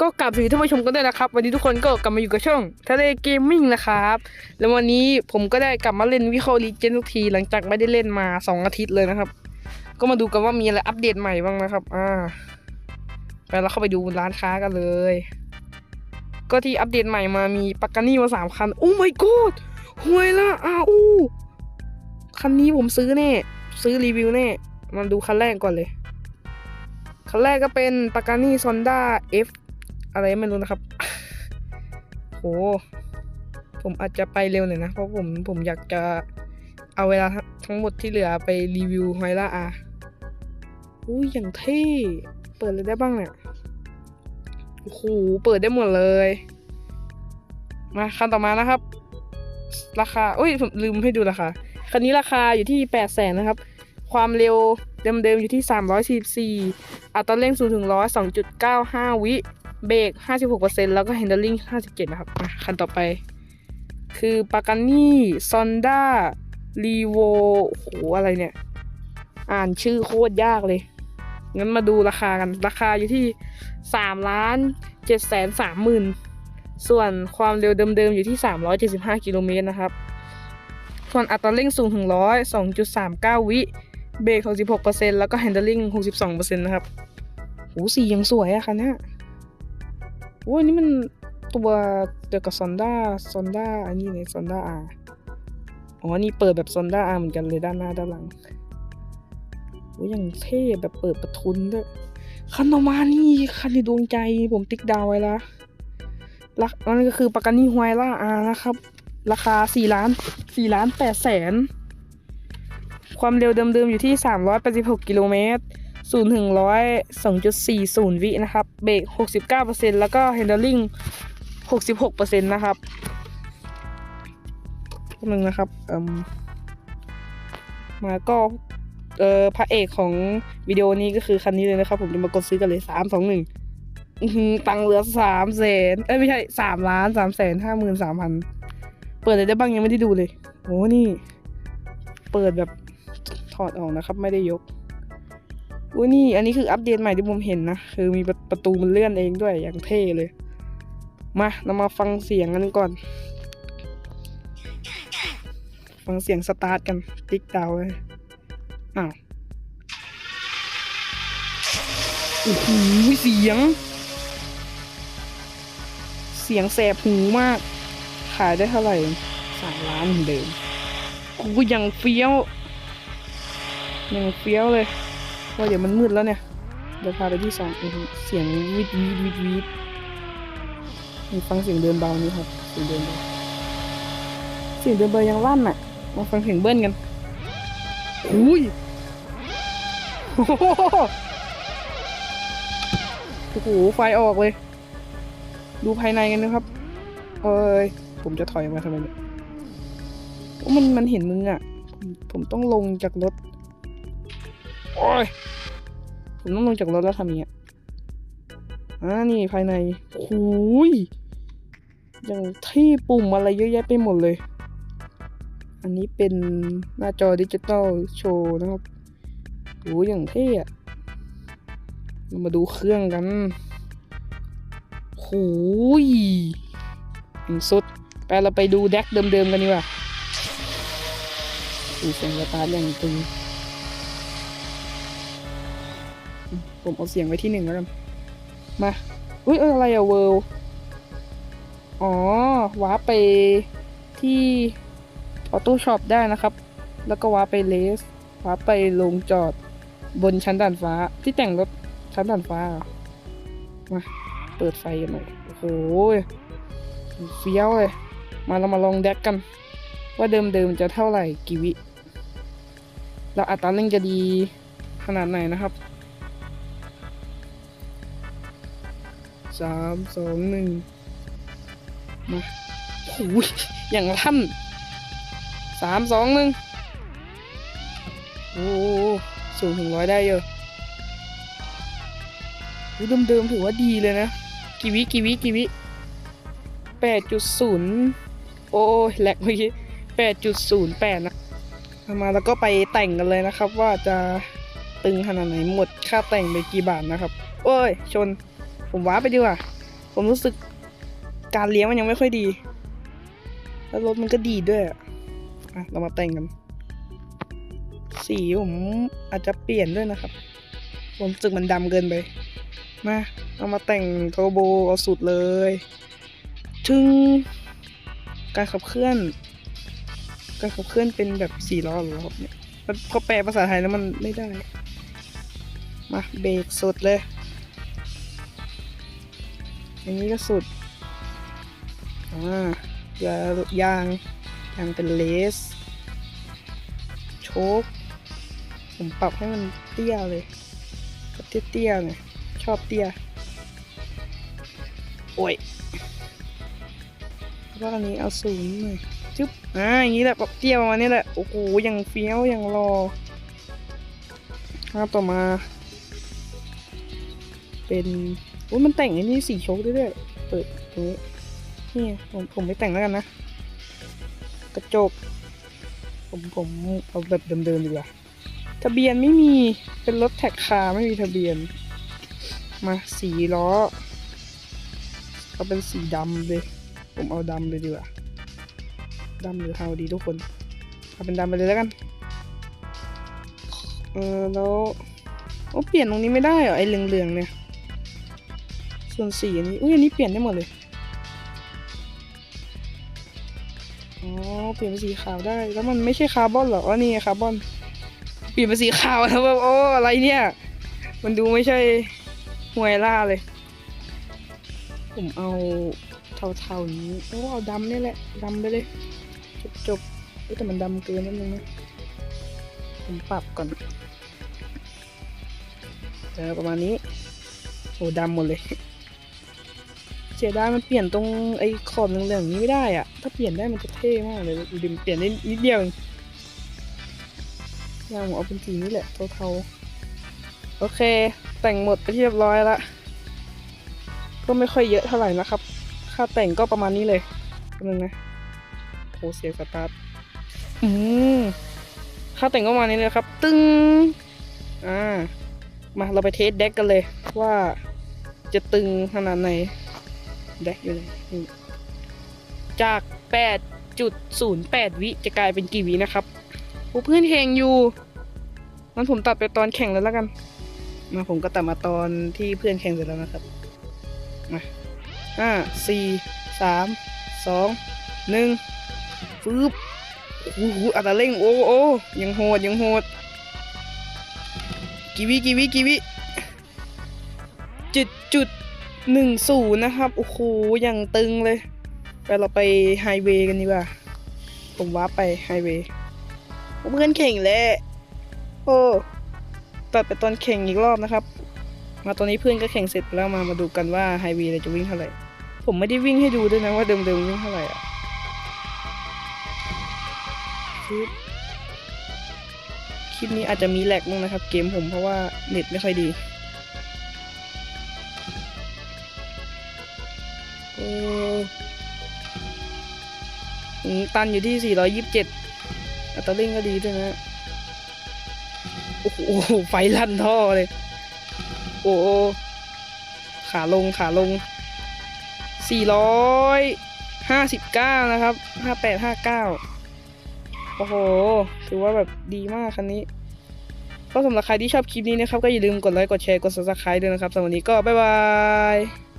ก็กลับสวัสดีท่านผู้ชมกันด้วยนะครับ วันนี้ทุกคนก็กลับมาอยู่กับช่องทะเลเกมมิ่งนะครับ แล้ววันนี้ผมก็ได้กลับมาเล่นวิเคราะห์ลีเจนทุกที หลังจากไม่ได้เล่นมา 2 อาทิตย์เลยนะครับ ก็มาดูกันว่ามีอะไรอัปเดตใหม่บ้างนะครับ อ่า ไปเราเข้าไปดูร้านค้ากันเลย ก็ที่อัปเดตใหม่มามีปากกานี่มาสามคัน โอ้ my god ห่วยละอ้าอู้คันนี้ผมซื้อแน่ ซื้อรีวิวแน่ มาดูคันแรกก่อนเลย คันแรกก็เป็นปากานี่ซอนด้า F อะไรไม่รู้นะครับ โห ผมอาจจะไปเร็วหน่อยนะ เพราะผมผมอยากจะเอาเวลาทั้งหมดที่เหลือไปรีวิวไฮล่าอาอุ้ยอย่างเท่ เปิดเลยได้บ้างเนี่ยโอ้โหเปิดได้หมดเลย มาคันต่อมานะครับ ราคาอุ้ยผมลืมให้ดูราคา คันนี้ราคาอยู่ที่แปดแสนนะครับ ความเร็วเดิมๆอยู่ที่ 344อัตราเร่ง0ถึง100 2.95วิ เบรก56%แล้วก็ handling 57 นะครับคันต่อไป คือปากันนี่ซอนด้ารีโวโหอะไรเนี่ย อ่านชื่อโคตรยากเลย งั้นมาดูราคากัน ราคาอยู่ที่3ล้าน7แสน3หมื่นส่วนความเร็วเดิมๆอยู่ที่ 375 กิโลเมตรนะครับ ส่วนอัตราเร่งสูงถึงร้อย2.39 วิ เบรก 66%แล้วก็ handling 62%นะครับโหสียังสวยอะคันเนี้ย โอ้นี่มันตัวเดียวกับซอนด้าซอนด้าอันนี้เลยซอนด้าอาอ๋อ นี่เปิดแบบซอนด้าอาเหมือนกันเลยด้านหน้าด้านหลังโอ้ยังเท่แบบเปิดประทุนด้วยคันต่อมานี่คันในดวงใจผมติ๊กดาวไว้ละลักนั่นก็คือปากานี่ฮวยล่าอานะครับ ราคา4ล้าน4ล้าน8แสน ความเร็วเดิมๆอยู่ที่386กิโลเมตร 0ถึง100 2.40 วินะครับ เบรก 69%แล้วก็ handling 66%นะครับหนึ่งนะครับเอ่มมาก็เอ่อพระเอกของวิดีโอนี้ก็คือคันนี้เลยนะครับ ผมจะมากดซื้อกันเลย3 2 1อื้อหือตังค์เหลือ3แสนเอ้ยไม่ใช่3ล้าน3แสน5 3 0 0 0เปิดอะไรได้บ้างยังไม่ได้ดูเลยโอ้นี่ เปิดแบบถอดออกนะครับ ไม่ได้ยก อุ้ยนี่ อันนี้คืออัปเดตใหม่ที่ผมเห็นนะ คือมีประประตูมันเลื่อนเองด้วยอย่างเท่เลย มาเรามาฟังเสียงกันก่อน ฟังเสียงสตาร์ทกัน ติ๊กดาวเลยอ้าวโอ้โหเสียง เสียงแสบหูมาก ขายได้เท่าไหร่สามล้านเหมือนเดิม กูยังเฟี้ยว ยังเฟี้ยวเลย ว่าเดี๋ยวมันมืดแล้วเนี่ย เดี๋ยวพาไปที่สองเสียงวิดวีดวิดวีดมีฟังเสียงเดินเบานี่ครับเสียงเดินเบาเสียงเดินเบายังลั่นอะมาฟังเสียงเบิ้ลกันอุ้ยโอ้โหไฟออกเลย ดูภายในกันนะครับ เอ้ยผมจะถอยมาทำไมเนี่ยมันมันเห็นมึงอะ ผมผมต้องลงจากรถ โอ้ยผมต้องลงจากรถแล้วทำอย่างเงี้ยอ่านี่ภายในโอ้ยอย่างที่ปุ่มอะไรเยอะแยะไปหมดเลย อันนี้เป็นหน้าจอดิจิตอลโชว์นะครับโอ้ยอย่างเท่อะเรามาดูเครื่องกันโอ้ยอย่างสุดไปเราไปดูแดกเดิมๆกันดีกว่าดูเสียงสตาร์ทอย่างตึง ผมเอาเสียงไว้ที่หนึ่งแล้วกันมา อุ้ยเอ้ยอะไรอะเวิลอ๋อวาร์ปไปที่ออโต้ช็อปได้นะครับ แล้วก็วาร์ปไปเลสวาร์ปไปลงจอดบนชั้นด่านฟ้าที่แต่งรถชั้นด่านฟ้า มาเปิดไฟกันหน่อย โอ้โหเฟี้ยวเลย มาเรามาลองแดกกัน ว่าเดิมๆจะเท่าไหร่กี่วิแล้วอัตราเร่งจะดีขนาดไหนนะครับ สามสองหนึ่งมาโอ้ยอย่างลั่นสามสองหนึ่งโอ้โหสูงถึงร้อยได้เยอะเดิมๆถือว่าดีเลยนะ กีวิกีวิกีวิแปดจุดศูนย์โอ้แหลกเมื่อกี้แปดจุดศูนย์แปดนะมาแล้วก็ไปแต่งกันเลยนะครับ ว่าจะตึงขนาดไหนหมดค่าแต่งไปกี่บาทนะครับ โอ้ย ชน ผมว้าไปดีกว่า ผมรู้สึกการเลี้ยงมันยังไม่ค่อยดี แล้วรถมันก็ดีดด้วยอะเรามาแต่งกัน สีผมอาจจะเปลี่ยนด้วยนะครับ ผมรู้สึกมันดำเกินไป มาเอามาแต่งโทโบเอาสุดเลยถึงการขับเคลื่อน การขับเคลื่อนเป็นแบบสี่ล้อหรอครับเนี่ยมันพอแปลภาษาไทยแล้วมันไม่ได้ มาเบรกสุดเลย อย่างนี้ก็สุด อ่ายายางยางเป็นเลส โชคผมปรับให้มันเตี้ยเลยก็เตี้ยๆหน่อยชอบเตี้ย โอ้ยวก็อันนี้เอาศูนย์หน่อยจึ๊บ อ่า อย่างนี้แหละปรับเตี้ยประมาณนี้แหละ โอ้โห อย่างเฟี้ยว อย่างรอภาต่อมา เป็น อ้ยมันแต่งไอ้นี่สีโชคด้ด้วยเปิดตรงนี้นี่ผมผมไม่แต่งแล้วกันนะ กระจก ผมผมเอาแบบเดิมๆดีกว่า ทะเบียนไม่มีเป็นรถแท็กคาไม่มีทะเบียน มาสีล้อเอาเป็นสีดำเลย ผมเอาดำเลยดีกว่าดำหรือเทาดีทุกคนเอาเป็นดำไปเลยแล้วกัน เออแล้วโอ้เปลี่ยนตรงนี้ไม่ได้เหรอไอ้เหลืองๆเนี่ย ส่วนสีอันนี้ อุ้ยอันนี้เปลี่ยนได้หมดเลย อ๋อ เปลี่ยนเป็นสีขาวได้ แล้วมันไม่ใช่คาร์บอนเหรออ๋อนี่ไงคาร์บอน เปลี่ยนเป็นสีขาวแล้วแบบโอ้อะไรเนี่ย มันดูไม่ใช่หวยล่าเลย ผมเอาเทาๆนี้โอ้เอาดำนี่แหละดำไปเลย จบจบๆแต่มันดำเกินนิดนึงนะผมปรับก่อนเออประมาณนี้ โอ้ดำหมดเลย เสียดายมันเปลี่ยนตรงไอ้ขอบเหลืองๆนี้ไม่ได้อะถ้าเปลี่ยนได้มันจะเท่มากเลยดิมเปลี่ยนได้นิดเดียวเองยางผมเอาเป็นสีนี้แหละเทาๆโอเค แต่งหมดไปเรียบร้อยละก็ไม่ค่อยเยอะเท่าไหร่นะครับ ค่าแต่งก็ประมาณนี้เลยนึงนะโอ้เสียงสตาร์ทอืมค่าแต่งก็ประมาณนี้เลยครับ ตึ้งอ่ามาเราไปเทสเด็กกันเลยว่าจะตึงขนาดไหน เด็กอยู่ไหนนี่จาก 8.08 วิจะกลายเป็นกี่วินะครับโอ้เพื่อนแข่งอยู่งั้นผมตัดไปตอนแข่งแล้วแล้วกัน มาผมก็ตัดมาตอนที่เพื่อนแข่งเสร็จแล้วนะครับ มาห้าสี่สามสองหนึ่งฟืบโอ้โหอัตราเร่งโอ้โอ้ยังโหดยังโหดกีวิกีวิกีวิจุดจุด หนึ่งศูนย์นะครับ โอ้โหอย่างตึงเลยไปเราไปไฮเวย์กันดีกว่า ผมว้าไปไฮเวย์เพื่อนแข่งแล้วโอ้ตัดไปตอนแข่งอีกรอบนะครับ มาตอนนี้เพื่อนก็แข่งเสร็จแล้วมามาดูกันว่าไฮเวย์เราจะวิ่งเท่าไหร่ ผมไม่ได้วิ่งให้ดูด้วยนะว่าเดิมๆวิ่งเท่าไหร่อะคลิปนี้อาจจะมีแลกบ้งนะครับ เกมผมเพราะว่าเน็ตไม่ค่อยดี อตันอยู่ที่ 427 อัตราเร่งก็ดีด้วยนะ โอ้โห ไฟลั่นท่อเลย โอ้โขาลงขาลง 459 นะครับ 5859 โอ้โห ถือว่าแบบดีมากคันนี้ ก็สำหรับใครที่ชอบคลิปนี้นะครับ ก็อย่าลืมกดไลค์ กดแชร์ กด subscribe ด้วยนะครับสำหรับวันนี้ก็บ๊ายบาย